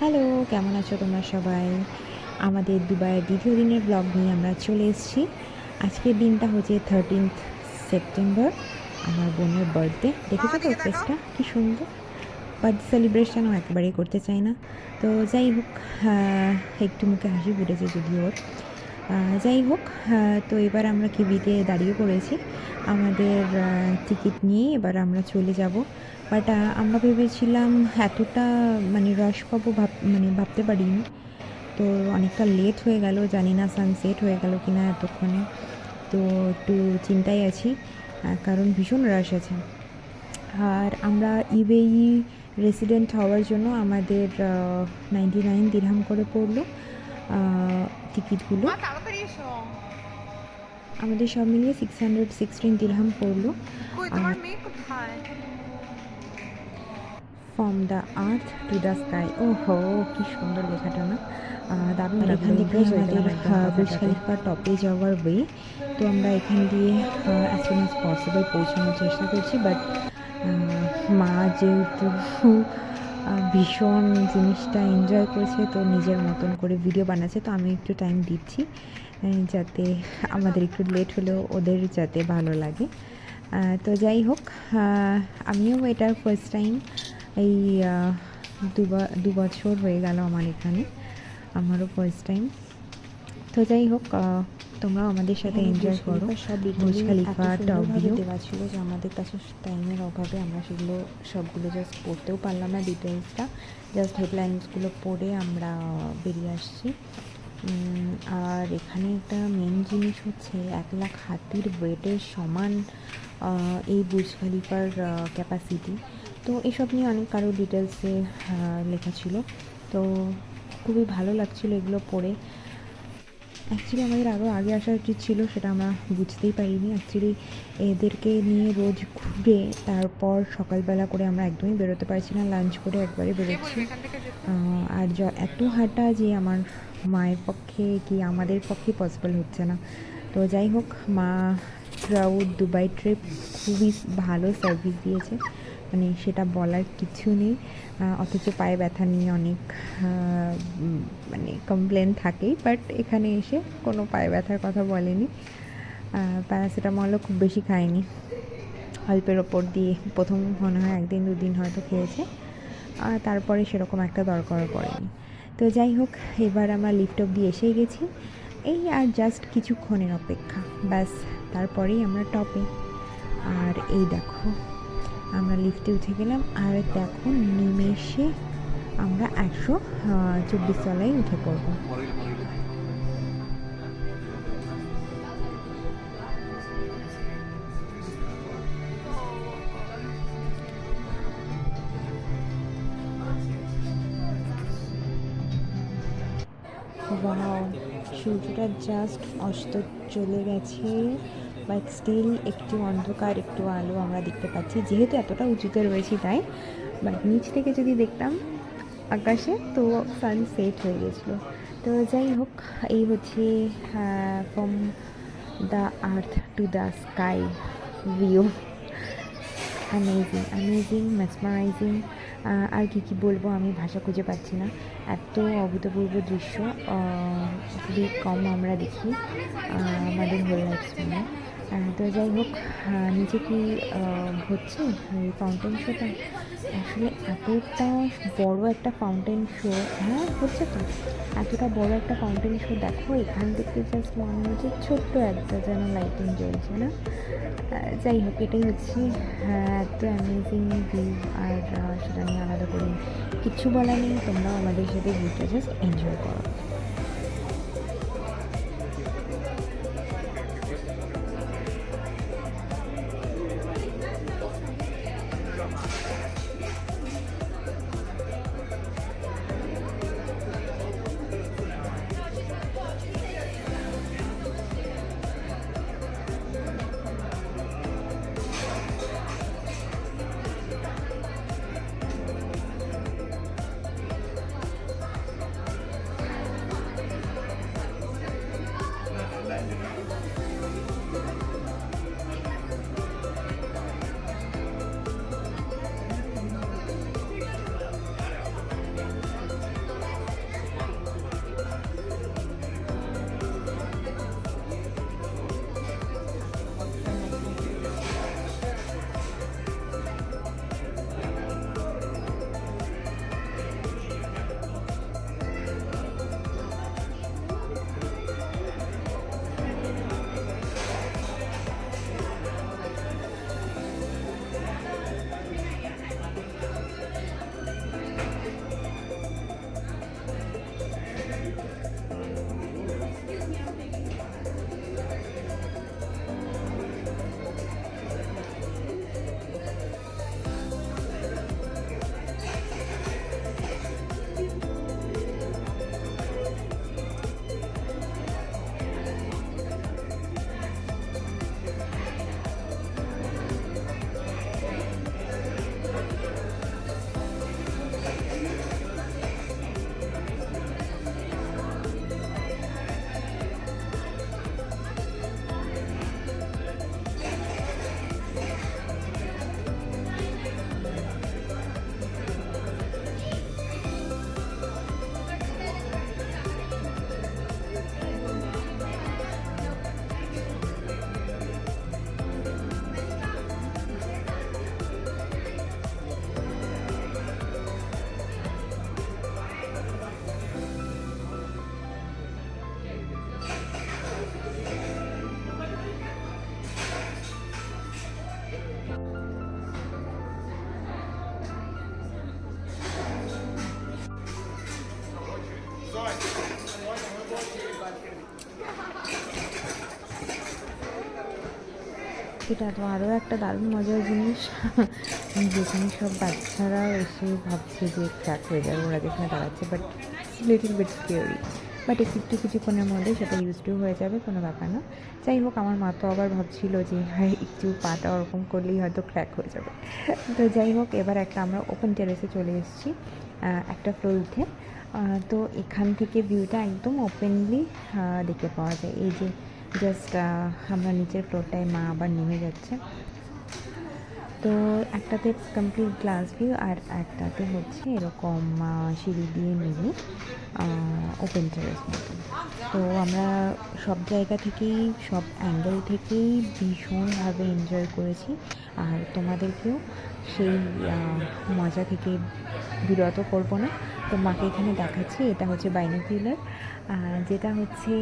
Hello কেমন আছো তোমরা সবাই? আমাদের দুবাইয়ের দ্বিতীয় দিনের ব্লগ নিয়ে আমরা চলে এসেছি। আজকের দিনটা হচ্ছে থার্টিনথ সেপ্টেম্বর আমার বোনের বার্থডে দেখেছ তো ফেসটা কী সুন্দর। বার্থডে সেলিব্রেশনও একেবারেই করতে চাই না। তো যাই হোক একটু মুখে হাসি ফুটেছে যদিও ওর। যাই হোক তো এবার আমরা কিবিতে দাঁড়িয়ে পড়েছি? আমাদের টিকিট নিয়ে এবার আমরা চলে যাব। বাট আমরা ভেবেছিলাম এতটা মানে রস পাবো ভাব মানে ভাবতে পারিনি। তো অনেকটা লেট হয়ে গেল জানি না সানসেট হয়ে গেল কি না এতক্ষণে। তো একটু চিন্তায় আছি কারণ ভীষণ রাশ আছে। আর আমরা ইবেই রেসিডেন্ট হওয়ার জন্য আমাদের নাইনটি নাইন দিরহাম করে পড়ল টিকিটগুলো আমাদের সব মিলিয়ে সিক্স হান্ড্রেড সিক্সটিন দিরহাম পড়ল। কোথায়? From the earth to the sky ও হো কি সুন্দর লেখাটা না? দারুণ এখান থেকে আমাদের বুর্জ। খালিফা টপে যাওয়ার ওয়ে তো আমরা এখান দিয়ে অ্যাজ সুন অ্যাজ পসিবল পৌঁছানোর চেষ্টা করছি। বাট মা যেহেতু ভীষণ জিনিসটা এনজয় করছে তো নিজের মতন করে ভিডিও বানাচ্ছে তো আমি একটু টাইম দিচ্ছি যাতে আমাদের একটু লেট হলেও ওদের যাতে ভালো লাগে। তো যাই হোক আমিও এটা ফার্স্ট টাইম এই দু বছর হয়ে গেল আমার এখানে। আমারও ফার্স্ট টাইম তো যাই হোক আহ, তোমরাও আমাদের সাথে এনজয় করো। সব বুর্জ খালিফা টপ ভিউ দেওয়া ছিল যে আমাদের কাছে টাইমের অভাবে আমরা সেগুলো সবগুলো জাস্ট পড়তেও পারলাম না ডিটেলসটা জাস্ট হেডলাইন্সগুলো পড়ে আমরা বেরিয়ে আসছি। আর এখানে একটা মেন জিনিস হচ্ছে এক লাখ হাতির ওয়েটের সমান এই বুর্জ খালিফার ক্যাপাসিটি তো এসব নিয়ে অনেক কারও ডিটেলসে লেখা ছিল। তো খুবই ভালো লাগছিল এগুলো পড়ে। অ্যাকচুয়ালি আমাদের আরও আগে আসা উচিত ছিল সেটা আমরা বুঝতেই পারিনি। অ্যাকচুয়ালি এদেরকে নিয়ে রোজ ঘুরে তারপর সকালবেলা করে আমরা একদমই বেরোতে পারছি না। লাঞ্চ করে একবারে বেরোচ্ছি। আর য- এত হাঁটা যে আমার মায়ের পক্ষে কি আমাদের পক্ষে পসিবল হচ্ছে না। তো যাই হোক মা থ্রাউট দুবাই ট্রিপ খুবই ভালো সার্ভিস দিয়েছে। মানে সেটা বলার কিছু নেই। অথচ পায়ে ব্যথা নিয়ে অনেক মানে কমপ্লেন থাকেই বাট এখানে এসে কোনো পায়ে ব্যথার কথা বলেনি। প্যারাসিটামলও খুব বেশি খায়নি। অল্পের ওপর দিয়ে প্রথম মনে হয় একদিন, দুদিন হয়তো খেয়েছে। আর তারপরে সেরকম একটা দরকারও পড়েনি। তো যাই হোক, এবার আমরা লিফট অব্দি এসেই গেছি। এই আর জাস্ট কিছুক্ষণের অপেক্ষা। ব্যাস, তারপরেই আমরা টপে আর এই দেখো। আমরা লিফটে উঠে গেলাম আর দেখো নিমেষে আমরা একশো চব্বিশ তলায় উঠে পড়ব। সূর্যটা জাস্ট অস্ত চলে গেছে। বাট স্টিল একটু অন্ধকার, একটু আলো আমরা দেখতে পাচ্ছি। যেহেতু এতটা উঁচুতে রয়েছি তাই, বাট নিচ থেকে যদি দেখতাম আকাশে, তো সানসেট হয়ে গেছিল। তো যাই হোক, এই হচ্ছে from the earth to the sky view amazing amazing mesmerising আর কি কি বলব আমি, ভাষা খুঁজে পাচ্ছি না। এত অভূতপূর্ব দৃশ্য খুবই কম আমরা দেখি আমাদের হোল লাইফ স্প্যানে তো যাই হোক নিচে কি হচ্ছে এই ফাউন্টেন শোটা আসলে এতটা বড় একটা ফাউন্টেন শো হ্যাঁ হচ্ছে তো এতটা বড় একটা ফাউন্টেন শো দেখো এখান থেকে জাস্ট মনে হচ্ছে ছোট্ট একটা যেন লাইটিং জ্বলছে না? যাই হোক এটাই হচ্ছে আহ, এত অ্যামেজিং ভিউ আর সেটা নিয়ে আলাদা করে কিচ্ছু বলার নেই তোমরাও আমাদের সাথে ভিউটা জাস্ট এনজয় করো। এটা তো আরও একটা দারুণ মজার জিনিস। যেখানে সব বাচ্চারা এসে ভাবছে যে ক্র্যাক হয়ে যাবে, ওরা যেখানে দাঁড়াচ্ছে but little bit scary but একটু কিছুক্ষণের মধ্যে সেটা ইউজ টু হয়ে যাবে, কোনো ব্যাপার না। যাই হোক, আমার মা তো আবার ভাবছিল যে হ্যাঁ একটু পাটা ওরকম করলেই হয়তো ক্র্যাক হয়ে যাবে। তো যাই হোক, এবার একটা আমরা ওপেন টেরেসে চলে এসেছি একটা ফ্লোর উঠে। তো এখান থেকে ভিউটা একদম ওপেনলি দেখতে পাওয়া যায়। এই যে জাস্ট আমরা নিচের ফ্লোরটায় মা আবার নেমে যাচ্ছে। তো একটাতে কমপ্লিট গ্লাস ভিউ আর একটাতে হচ্ছে এরকম সিঁড়ি দিয়ে নেমে ওপেন টেরেস মতো। তো আমরা সব জায়গা থেকেই, সব অ্যাঙ্গেল থেকেই ভীষণভাবে এনজয় করেছি। আর তোমাদেরকেও সেই মজা থেকে বিরত করব না। তো মাকে এখানে দেখাচ্ছি, এটা হচ্ছে বাইনোকুলার যেটা হচ্ছে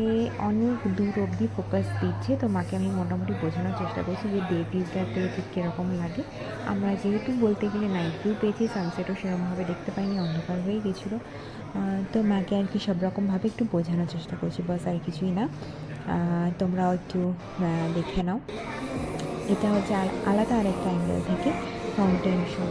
অনেক দূর অবধি ফোকাস দিচ্ছে। তো মাকে আমি মোটামুটি বোঝানোর চেষ্টা করছি যে ডে ভিউটাতে ঠিক কীরকম লাগে। আমরা যেহেতু বলতে গেলে নাইট ভিউ পেয়েছি সানসেটও সেরকমভাবে দেখতে পাইনি, অন্ধকার হয়ে গেছিল। তো মাকে আর কি সব রকমভাবে একটু বোঝানোর চেষ্টা করছি, বাস আর কিছুই না। তোমরাও একটু দেখে নাও। এটা হচ্ছে আল- আলাদা আরেকটা অ্যাঙ্গেল থেকে ফাউন্টেন শো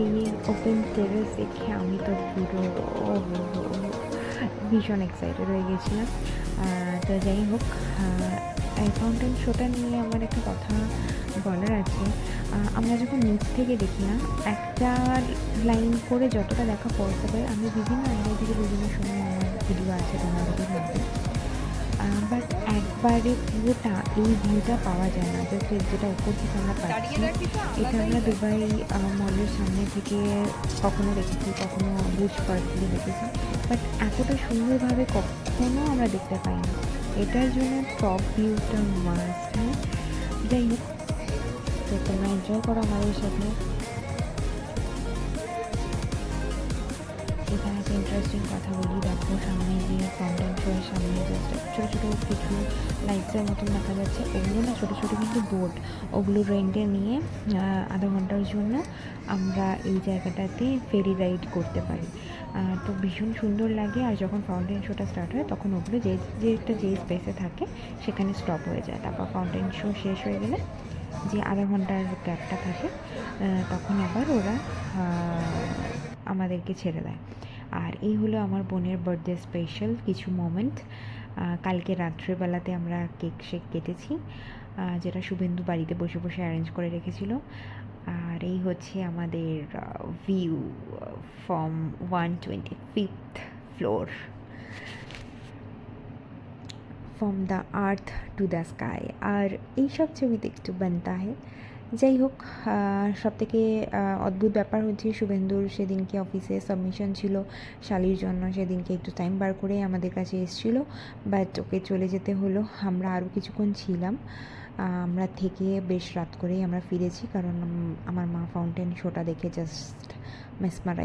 এই ওপেন টেরেস দেখে আমি তো পুরো, ভীষণ এক্সাইটেড হয়ে গেছিলাম। তো যাই হোক ফাউন্টেন শোটা নিয়ে আমার একটা কথা বলার আছে। আমরা যখন নিচ থেকে দেখি না, একটা লাইন করে যতটা দেখা পসিবল আমি বিভিন্ন অ্যাঙ্গেল থেকে বিভিন্ন সময় আমার ভিডিও আছে তোমাদের মধ্যে বাট একবারে পুরোটা এই ভিউটা পাওয়া যায় না জাস্ট যেটা উপর থেকে আমরা পাচ্ছি এটা আমরা দুবাই মলের সামনে থেকে কখনো দেখেছি কখনো বুঝ পার্ক থেকে দেখেছি বাট এতটা সুন্দরভাবে কখনো আমরা দেখতে পাই না এটার জন্য টপ ভিউটা মাস্ট হ্যাঁ যাই হোক তো তোমরা এনজয় করো আমাদের সাথে। এখানে একটা ইন্টারেস্টিং কথা বলি। দেখো, সামনে যে ফাউন্টেন শোয়ের সামনে জাস্ট ছোটো ছোটো কিছু লাইটসের মতন দেখা যাচ্ছে। ওগুলো না ছোটো ছোটো কিন্তু বোট ওগুলো রেন্টে নিয়ে আধা ঘণ্টার জন্য আমরা এই জায়গাটাতে ফেরি রাইড করতে পারি। তো ভীষণ সুন্দর লাগে আর যখন ফাউন্টেন শোটা স্টার্ট হয়, তখন ওগুলো যে যেটা যে স্পেসে থাকে, সেখানে স্টপ হয়ে যায়। তারপর ফাউন্টেন শো শেষ হয়ে গেলে যে আধা ঘণ্টার গ্যাপটা থাকে তখন আবার ওরা আমাদেরকে ছেড়ে দেয়। আর এই হলো আমার বোনের বার্থডে স্পেশাল কিছু মোমেন্ট কালকে রাত্রেবেলাতে আমরা কেক শেক কেটেছি যেটা শুভেন্দু বাড়িতে বসে বসে অ্যারেঞ্জ করে রেখেছিল। আর এই হচ্ছে আমাদের view from one twenty fifth floor from the earth to the sky আর এইসব ছবিতে একটু বানতা है। যাই হোক সবথেকে অদ্ভুত ব্যাপার হচ্ছে শুভেন্দুর সেদিনকে অফিসে সাবমিশন ছিল। শালির জন্য সেদিনকে একটু টাইম বার করে আমাদের কাছে এসেছিল। বাট ওকে চলে যেতে হলো। আমরা আরও কিছুক্ষণ ছিলাম। আমরা থেকে বেশ রাত করেই আমরা ফিরেছি। কারণ আমার মা ফাউন্টেন শোটা দেখে জাস্ট মেসমারাইজ